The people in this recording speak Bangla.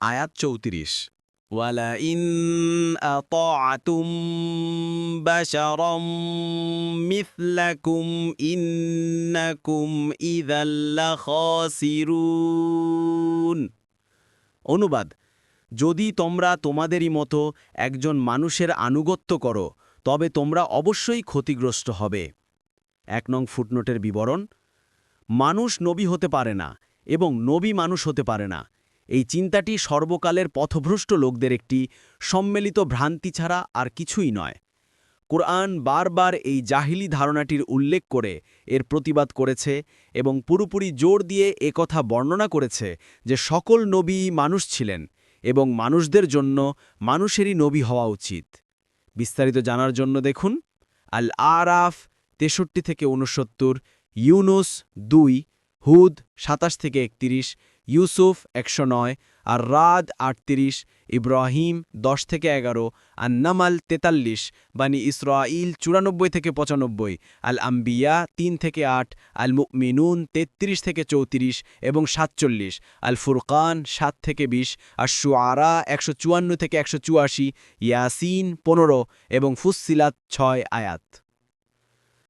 আয়াত চৌত্রিশ ولئن أطعتم بشرا مثلكم إنكم إذا لخاسرون অনুবাদ যদি তোমরা তোমাদেরই মতো একজন মানুষের আনুগত্য করো তবে তোমরা অবশ্যই ক্ষতিগ্রস্ত হবে এক নং ফুটনোটের বিবরণ মানুষ নবী হতে পারে না এবং নবী মানুষ হতে পারে না এই চিন্তাটি সর্বকালের পথভ্রষ্ট লোকদের একটি সম্মিলিত ভ্রান্তি ছাড়া আর কিছুই নয়। কোরআন বারবার এই জাহিলি ধারণাটির উল্লেখ করে এর প্রতিবাদ করেছে এবং পুরোপুরি জোর দিয়ে একথা বর্ণনা করেছে যে সকল নবী মানুষ ছিলেন এবং মানুষদের জন্য মানুষেরই নবী হওয়া উচিত। বিস্তারিত জানার জন্য দেখুন আল আরাফ তেষট্টি থেকে উনসত্তর ইউনুস দুই, হুদ সাতাশ থেকে একত্রিশ ইউসুফ একশো নয়, আর রাদ আটত্রিশ, ইব্রাহিম দশ থেকে এগারো, আর নামাল তেতাল্লিশ, বানি ইসরাইল চুরানব্বই থেকে পঁচানব্বই, আল আম্বিয়া তিন থেকে আট, আল মুমিনুন তেত্রিশ থেকে চৌত্রিশ এবং সাতচল্লিশ, আল ফুরকান সাত থেকে বিশ, আর শুয়ারা একশো চুয়ান্ন থেকে একশো চুয়াশি, ইয়াসিন পনেরো এবং ফুসসিলাত ছয় আয়াত।